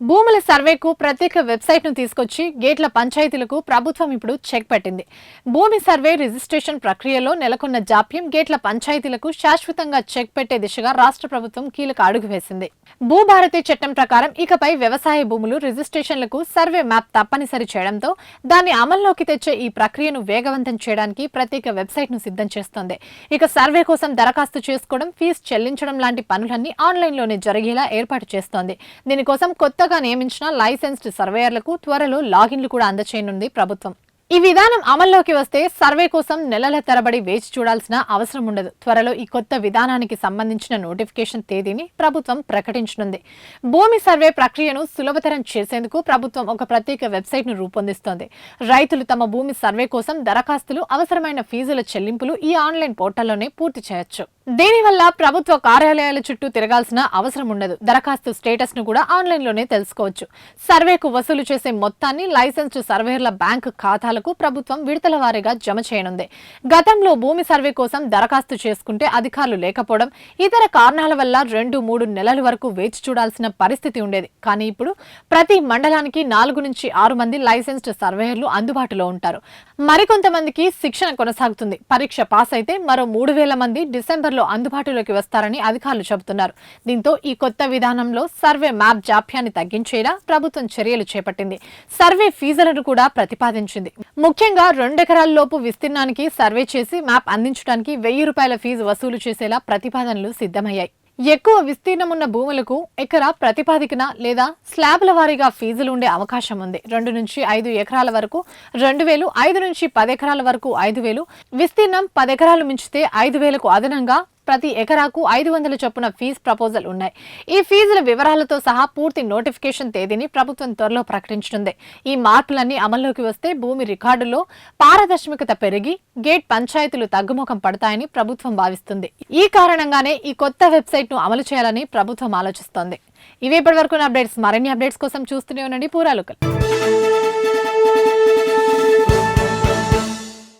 భూముల సర్వేకు ప్రత్యేక వెబ్సైట్ను తీసుకొచ్చి గేట్ల పంచాయతీలకు ప్రభుత్వం ఇప్పుడు చెక్ పెట్టింది. భూమి సర్వే రిజిస్ట్రేషన్ ప్రక్రియలో నెలకొన్న జాప్యం గేట్ల పంచాయతీలకు శాశ్వతంగా చెక్ పెట్టే దిశగా రాష్ట్ర ప్రభుత్వం కీలక అడుగు వేసింది. భూభారతి చట్టం ప్రకారం ఇకపై వ్యవసాయ భూములు రిజిస్ట్రేషన్లకు సర్వే మ్యాప్ తప్పనిసరి చేయడంతో దాన్ని అమల్లోకి తెచ్చే ఈ ప్రక్రియను వేగవంతం చేయడానికి ప్రత్యేక వెబ్సైట్ను సిద్ధం చేస్తోంది. ఇక సర్వే కోసం దరఖాస్తు చేసుకోవడం ఫీజు చెల్లించడం లాంటి పనులన్నీ ఆన్లైన్లోనే జరిగేలా ఏర్పాటు చేస్తోంది. దీనికోసం కొత్త కొత్తగా నియమించిన లైసెన్స్డ్ సర్వేయర్లకు త్వరలో లాగిన్లు కూడా అందచేయనుంది ప్రభుత్వం. ఈ విధానం అమల్లోకి వస్తే సర్వే కోసం నెలల తరబడి వేచి చూడాల్సిన అవసరం ఉండదు. త్వరలో ఈ కొత్త విధానానికి సంబంధించిన నోటిఫికేషన్ తేదీని ప్రభుత్వం ప్రకటించనుంది. భూమి సర్వే ప్రక్రియను సులభతరం చేసేందుకు ప్రభుత్వం ఒక ప్రత్యేక వెబ్సైట్ను రూపొందిస్తోంది. రైతులు తమ భూమి సర్వే కోసం దరఖాస్తులు అవసరమైన ఫీజుల చెల్లింపులు ఈ ఆన్లైన్ పోర్టల్లోనే పూర్తి చేయొచ్చు. దీనివల్ల ప్రభుత్వ కార్యాలయాల చుట్టూ తిరగాల్సిన అవసరం ఉండదు. దరఖాస్తు స్టేటస్ను కూడా ఆన్లైన్లోనే తెలుసుకోవచ్చు. సర్వేకు వసూలు చేసే మొత్తాన్ని లైసెన్స్డ్ సర్వేర్ల బ్యాంకు ఖాతాలకు ప్రభుత్వం విడతల వారీగా జమ చేయనుంది. గతంలో భూమి సర్వే కోసం దరఖాస్తు చేసుకుంటే అధికారులు లేకపోవడం ఇతర కారణాల వల్ల రెండు మూడు నెలల వరకు వేచి చూడాల్సిన పరిస్థితి ఉండేది. కానీ ఇప్పుడు ప్రతి మండలానికి నాలుగు నుంచి ఆరు మంది లైసెన్స్డ్ సర్వేయర్లు అందుబాటులో ఉంటారు. మరికొంతమందికి శిక్షణ కొనసాగుతుంది. పరీక్ష పాస్ అయితే మరో మూడు వేల మంది త్వరలో అందుబాటులోకి వస్తారని అధికారులు చెబుతున్నారు. దీంతో ఈ కొత్త విధానంలో సర్వే మ్యాప్ జాప్యాన్ని తగ్గించేలా ప్రభుత్వం చర్యలు చేపట్టింది. సర్వే ఫీజులను కూడా ప్రతిపాదించింది. ముఖ్యంగా రెండెకరాల లోపు విస్తీర్ణానికి సర్వే చేసి మ్యాప్ అందించడానికి వెయ్యి రూపాయల ఫీజు వసూలు చేసేలా ప్రతిపాదనలు సిద్ధమయ్యాయి. ఎక్కువ విస్తీర్ణం ఉన్న భూములకు ఎకరా ప్రతిపాదికన లేదా స్లాబ్ల వారీగా ఫీజులు ఉండే అవకాశం ఉంది. రెండు నుంచి ఐదు ఎకరాల వరకు రెండు వేలు ఐదు నుంచి పది ఎకరాల వరకు ఐదు వేలు విస్తీర్ణం పది ఎకరాలు మించితే ఐదు వేలకు అదనంగా ప్రతి ఎకరాకు ఐదు వందల చొప్పున ఫీజు ప్రపోజల్ ఉన్నాయి. ఈ ఫీజుల వివరాలతో సహా పూర్తి నోటిఫికేషన్ తేదీని ప్రభుత్వం త్వరలో ప్రకటించనుంది. ఈ మార్పులన్నీ అమల్లోకి వస్తే భూమి రికార్డులో పారదర్శకత పెరిగి గేట్ పంచాయతీలు తగ్గుముఖం పడతాయని ప్రభుత్వం భావిస్తుంది. ఈ కారణంగానే ఈ కొత్త వెబ్సైట్ను అమలు చేయాలని ప్రభుత్వం ఆలోచిస్తోంది. ఇవి ఇప్పటి వరకు అప్డేట్స్. మరిన్ని అప్డేట్స్ కోసం చూస్తూనే ఉండండి పూరాలుకలు